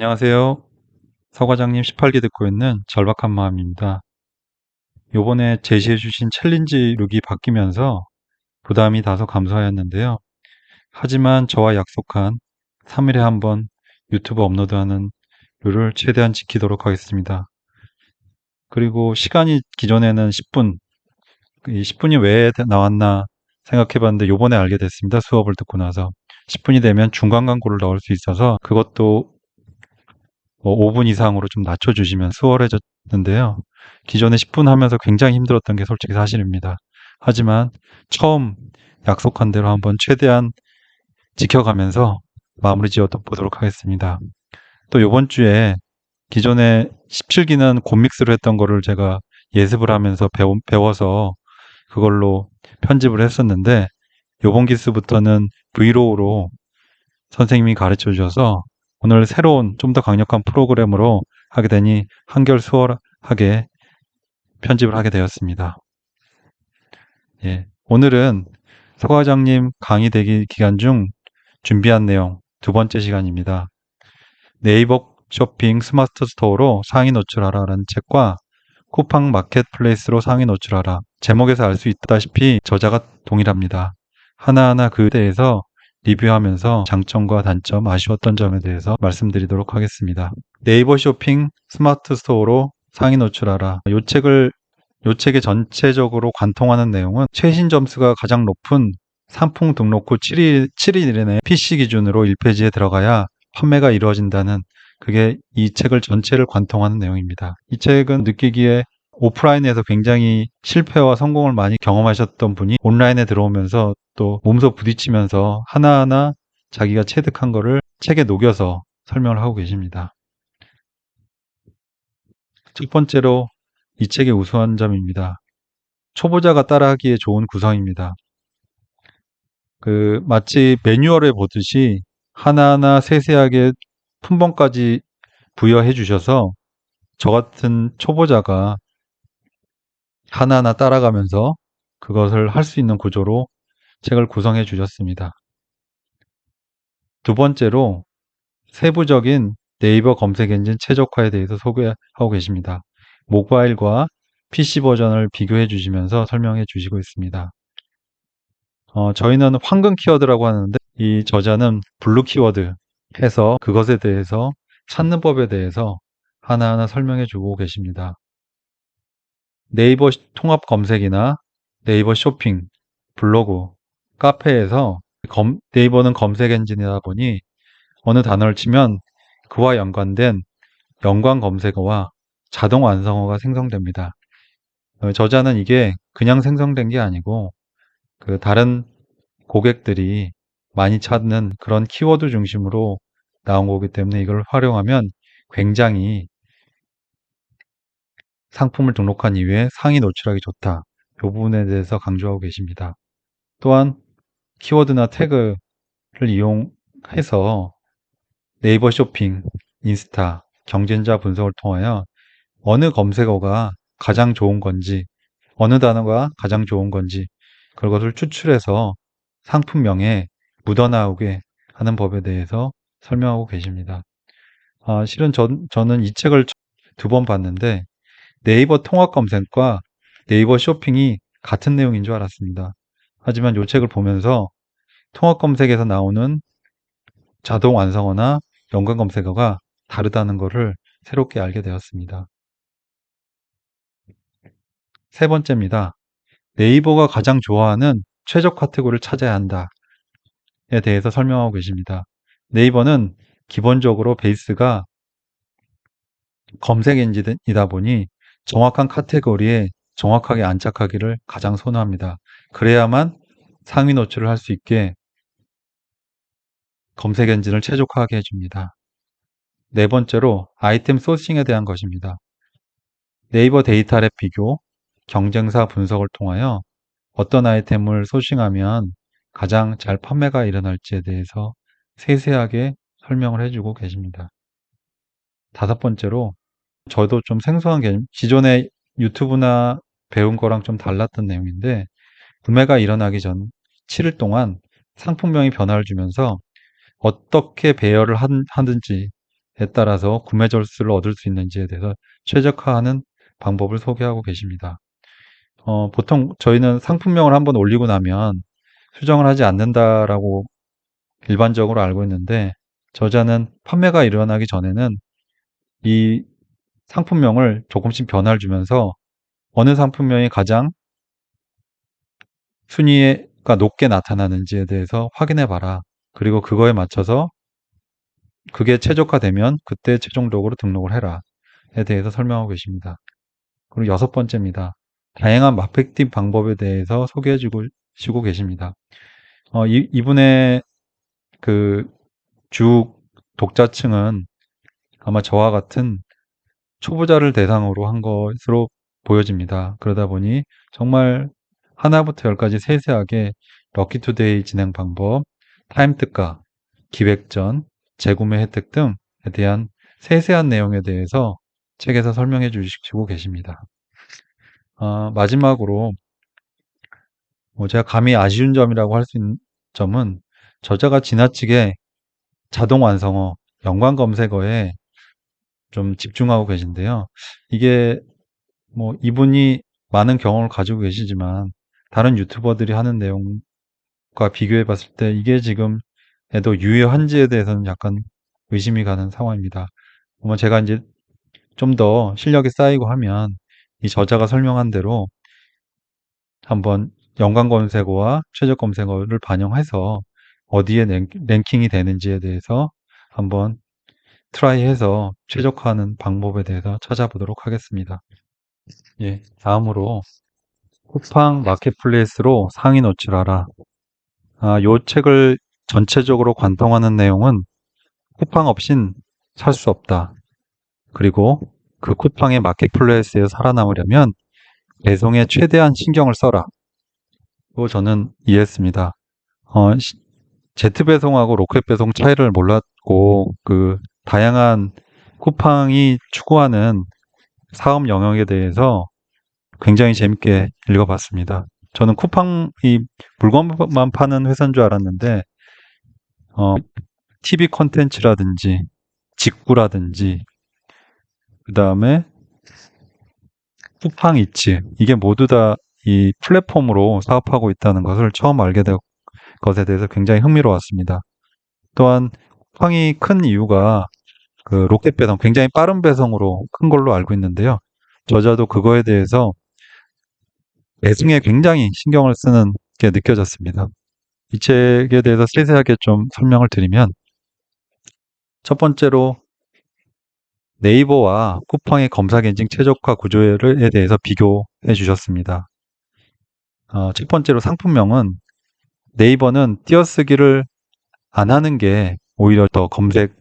안녕하세요. 서과장님 18기 듣고 있는 절박한 마음입니다. 요번에 제시해 주신 챌린지 룩이 바뀌면서 부담이 다소 감소하였는데요. 하지만 저와 약속한 3일에 한 번 유튜브 업로드하는 룰을 최대한 지키도록 하겠습니다. 그리고 시간이 기존에는 10분, 이 10분이 왜 나왔나 생각해 봤는데 요번에 알게 됐습니다. 수업을 듣고 나서. 10분이 되면 중간 광고를 넣을 수 있어서 그것도 뭐 5분 이상으로 좀 낮춰주시면 수월해졌는데요. 기존에 10분 하면서 굉장히 힘들었던 게 솔직히 사실입니다. 하지만 처음 약속한 대로 한번 최대한 지켜가면서 마무리 지어 보도록 하겠습니다. 또 이번 주에 기존에 17기는 곰믹스로 했던 거를 제가 예습을 하면서 배워, 배워서 그걸로 편집을 했었는데 요번 기수부터는 브이로그로 선생님이 가르쳐 주셔서 오늘 새로운 좀 더 강력한 프로그램으로 하게 되니 한결 수월하게 편집을 하게 되었습니다. 예, 오늘은 서 과장님 강의 대기 기간 중 준비한 내용 두 번째 시간입니다. 네이버 쇼핑 스마트 스토어로 상위 노출하라라는 책과 쿠팡 마켓플레이스로 상위 노출하라. 제목에서 알 수 있다시피 저자가 동일합니다. 하나하나 그 대해서 리뷰하면서 장점과 단점, 아쉬웠던 점에 대해서 말씀드리도록 하겠습니다. 네이버 쇼핑 스마트 스토어로 상위 노출하라. 이 책을 이 책의 전체적으로 관통하는 내용은 최신 점수가 가장 높은 상품 등록 후 7일, 7일 이내 PC 기준으로 1페이지에 들어가야 판매가 이루어진다는 그게 이 책을 전체를 관통하는 내용입니다. 이 책은 느끼기에 오프라인에서 굉장히 실패와 성공을 많이 경험하셨던 분이 온라인에 들어오면서 또 몸소 부딪히면서 하나하나 자기가 체득한 거를 책에 녹여서 설명을 하고 계십니다. 첫 번째로 이 책의 우수한 점입니다. 초보자가 따라하기에 좋은 구성입니다. 그 마치 매뉴얼에 보듯이 하나하나 세세하게 품번까지 부여해 주셔서 저 같은 초보자가 하나하나 따라가면서 그것을 할 수 있는 구조로 책을 구성해 주셨습니다. 두 번째로 세부적인 네이버 검색 엔진 최적화에 대해서 소개하고 계십니다. 모바일과 PC 버전을 비교해 주시면서 설명해 주시고 있습니다. 어, 저희는 황금 키워드라고 하는데 이 저자는 블루 키워드 해서 그것에 대해서 찾는 법에 대해서 하나하나 설명해 주고 계십니다. 네이버 통합 검색이나 네이버 쇼핑, 블로그, 카페에서 검, 네이버는 검색 엔진이다 보니 어느 단어를 치면 그와 연관된 연관 검색어와 자동 완성어가 생성됩니다. 어, 저자는 이게 그냥 생성된 게 아니고 그 다른 고객들이 많이 찾는 그런 키워드 중심으로 나온 거기 때문에 이걸 활용하면 굉장히 상품을 등록한 이후에 상위 노출하기 좋다. 이 부분에 대해서 강조하고 계십니다. 또한 키워드나 태그를 이용해서 네이버 쇼핑, 인스타, 경쟁자 분석을 통하여 어느 검색어가 가장 좋은 건지, 어느 단어가 가장 좋은 건지, 그것을 추출해서 상품명에 묻어나오게 하는 법에 대해서 설명하고 계십니다. 아, 실은 저, 저는 이 책을 두 번 봤는데 네이버 통합 검색과 네이버 쇼핑이 같은 내용인 줄 알았습니다. 하지만 이 책을 보면서 통합 검색에서 나오는 자동 완성어나 연관 검색어가 다르다는 것을 새롭게 알게 되었습니다. 세 번째입니다. 네이버가 가장 좋아하는 최적 카테고리를 찾아야 한다에 대해서 설명하고 계십니다. 네이버는 기본적으로 베이스가 검색 엔진이다 보니 정확한 카테고리에 정확하게 안착하기를 가장 선호합니다. 그래야만 상위 노출을 할 수 있게 검색 엔진을 최적화하게 해줍니다. 네 번째로 아이템 소싱에 대한 것입니다. 네이버 데이터랩 비교, 경쟁사 분석을 통하여 어떤 아이템을 소싱하면 가장 잘 판매가 일어날지에 대해서 세세하게 설명을 해주고 계십니다. 다섯 번째로 저도 좀 생소한 개념, 기존에 유튜브나 배운 거랑 좀 달랐던 내용인데, 구매가 일어나기 전 7일 동안 상품명이 변화를 주면서 어떻게 배열을 하든지에 따라서 구매 절수를 얻을 수 있는지에 대해서 최적화하는 방법을 소개하고 계십니다. 어, 보통 저희는 상품명을 한번 올리고 나면 수정을 하지 않는다라고 일반적으로 알고 있는데 저자는 판매가 일어나기 전에는 이 상품명을 조금씩 변화를 주면서 어느 상품명이 가장 순위가 높게 나타나는지에 대해서 확인해 봐라. 그리고 그거에 맞춰서 그게 최적화되면 그때 최종적으로 등록을 해라. 에 대해서 설명하고 계십니다. 그리고 여섯 번째입니다. 다양한 마케팅 방법에 대해서 소개해 주고 계십니다. 어, 이, 이분의 그 주 독자층은 아마 저와 같은 초보자를 대상으로 한 것으로 보여집니다. 그러다 보니 정말 하나부터 열까지 세세하게 럭키투데이 진행 방법, 타임 특가, 기획전, 재구매 혜택 등에 대한 세세한 내용에 대해서 책에서 설명해 주시고 계십니다. 어, 마지막으로 뭐 제가 감히 아쉬운 점이라고 할 수 있는 점은 저자가 지나치게 자동 완성어, 연관 검색어에 좀 집중하고 계신데요. 이게 뭐 이분이 많은 경험을 가지고 계시지만 다른 유튜버들이 하는 내용과 비교해 봤을 때 이게 지금 에도 유효한지에 대해서는 약간 의심이 가는 상황입니다. 뭐 제가 이제 좀 더 실력이 쌓이고 하면 이 저자가 설명한 대로 한번 연관 검색어와 최저 검색어를 반영해서 어디에 랭킹이 되는지에 대해서 한번 트라이해서 최적화하는 방법에 대해서 찾아보도록 하겠습니다. 예, 다음으로 쿠팡 마켓플레이스로 상위 노출하라. 아, 요 책을 전체적으로 관통하는 내용은 쿠팡 없인 살 수 없다. 그리고 그 쿠팡의 마켓플레이스에 살아남으려면 배송에 최대한 신경을 써라. 고 저는 이해했습니다. 어, 제트 배송하고 로켓 배송 차이를 몰랐고 그 다양한 쿠팡이 추구하는 사업 영역에 대해서 굉장히 재밌게 읽어봤습니다. 저는 쿠팡이 물건만 파는 회사인 줄 알았는데 어, TV 콘텐츠라든지 직구라든지 그 다음에 쿠팡 이츠 이게 모두 다 이 플랫폼으로 사업하고 있다는 것을 처음 알게 된 것에 대해서 굉장히 흥미로웠습니다. 또한 쿠팡이 큰 이유가 그 로켓 배송 굉장히 빠른 배송으로 큰 걸로 알고 있는데요. 저자도 그거에 대해서 배송에 굉장히 신경을 쓰는 게 느껴졌습니다. 이 책에 대해서 세세하게 좀 설명을 드리면 첫 번째로 네이버와 쿠팡의 검색 엔진 최적화 구조에 대해서 비교해 주셨습니다. 어, 첫 번째로 상품명은 네이버는 띄어쓰기를 안 하는 게 오히려 더 검색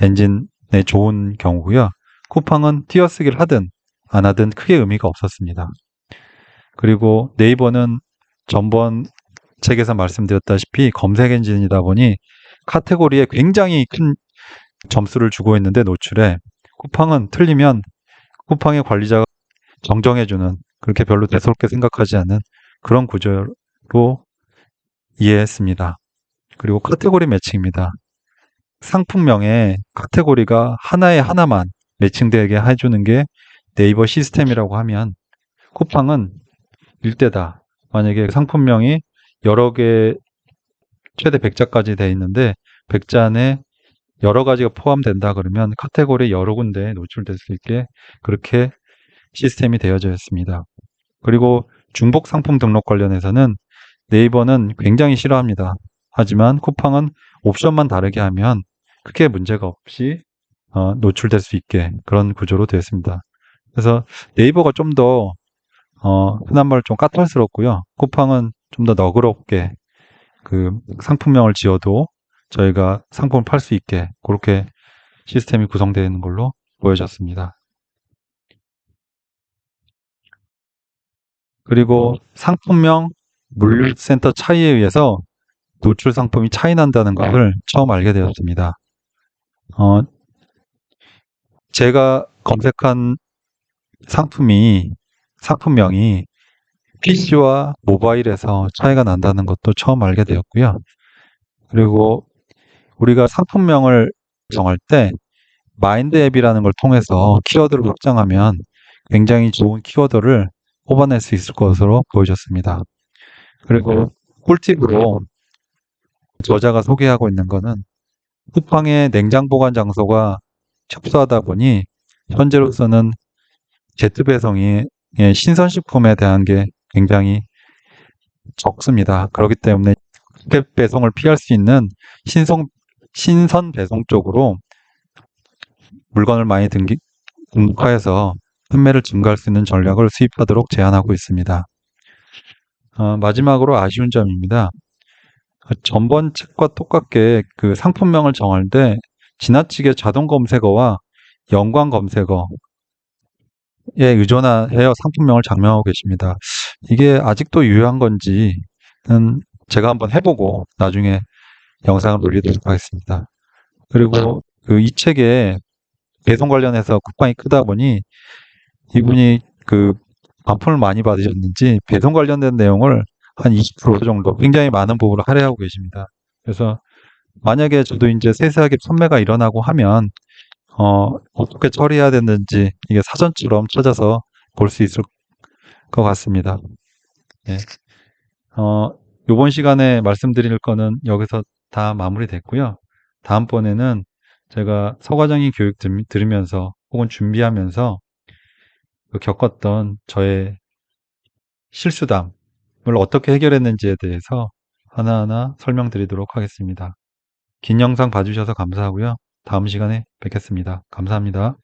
엔진 에 좋은 경우고요. 쿠팡은 띄어쓰기를 하든 안 하든 크게 의미가 없었습니다. 그리고 네이버는 전번 책에서 말씀드렸다시피 검색 엔진이다 보니 카테고리에 굉장히 큰 점수를 주고 있는데 노출에 쿠팡은 틀리면 쿠팡의 관리자가 정정해주는 그렇게 별로 대수롭게 생각하지 않는 그런 구조로 이해했습니다. 그리고 카테고리 매칭입니다. 상품명에 카테고리가 하나에 하나만 매칭되게 해주는 게 네이버 시스템이라고 하면 쿠팡은 일대다. 만약에 상품명이 여러 개 최대 100자까지 돼 있는데 100자 안에 여러 가지가 포함된다 그러면 카테고리 여러 군데에 노출될 수 있게 그렇게 시스템이 되어져 있습니다. 그리고 중복 상품 등록 관련해서는 네이버는 굉장히 싫어합니다. 하지만 쿠팡은 옵션만 다르게 하면 크게 문제가 없이 어, 노출될 수 있게 그런 구조로 되어 있습니다. 그래서 네이버가 좀더 어, 흔한 말좀 까탈스럽고요. 쿠팡은 좀 더 너그럽게 그 상품명을 지어도 저희가 상품을 팔 수 있게 그렇게 시스템이 구성되어 있는 걸로 보여졌습니다. 그리고 상품명 물류센터 차이에 의해서 노출 상품이 차이 난다는 것을 처음 알게 되었습니다. 어, 제가 검색한 상품이 상품명이 PC와 모바일에서 차이가 난다는 것도 처음 알게 되었고요. 그리고 우리가 상품명을 정할 때 마인드 앱이라는 걸 통해서 키워드를 확장하면 굉장히 좋은 키워드를 뽑아낼 수 있을 것으로 보여졌습니다. 그리고 꿀팁으로 저자가 소개하고 있는 거는 쿠팡의 냉장 보관 장소가 협소하다 보니 현재로서는 제트 배송이 예, 신선식품에 대한 게 굉장히 적습니다. 그렇기 때문에 스텝 배송을 피할 수 있는 신성, 신선 배송 쪽으로 물건을 많이 등기, 등록하여서 판매를 증가할 수 있는 전략을 수입하도록 제안하고 있습니다. 어, 마지막으로 아쉬운 점입니다. 어, 전번 책과 똑같게 그 상품명을 정할 때 지나치게 자동 검색어와 연관 검색어에 의존하여 상품명을 장명하고 계십니다. 이게 아직도 유효한 건지는 제가 한번 해보고 나중에 영상을 올리도록 하겠습니다. 그리고 그 이 책에 배송 관련해서 쿠팡이 크다 보니 이분이 그 반품을 많이 받으셨는지 배송 관련된 내용을 한 20% 정도 굉장히 많은 부분을 할애하고 계십니다. 그래서 만약에 저도 이제 세세하게 판매가 일어나고 하면 어, 어떻게 처리해야 되는지 이게 사전처럼 찾아서 볼 수 있을 것 같습니다. 예. 어, 이번 시간에 말씀드릴 거는 여기서 다 마무리됐고요. 다음번에는 제가 서과장님 교육 들- 들으면서 혹은 준비하면서 그 겪었던 저의 실수담을 어떻게 해결했는지에 대해서 하나하나 설명드리도록 하겠습니다. 긴 영상 봐주셔서 감사하고요. 다음 시간에 뵙겠습니다. 감사합니다.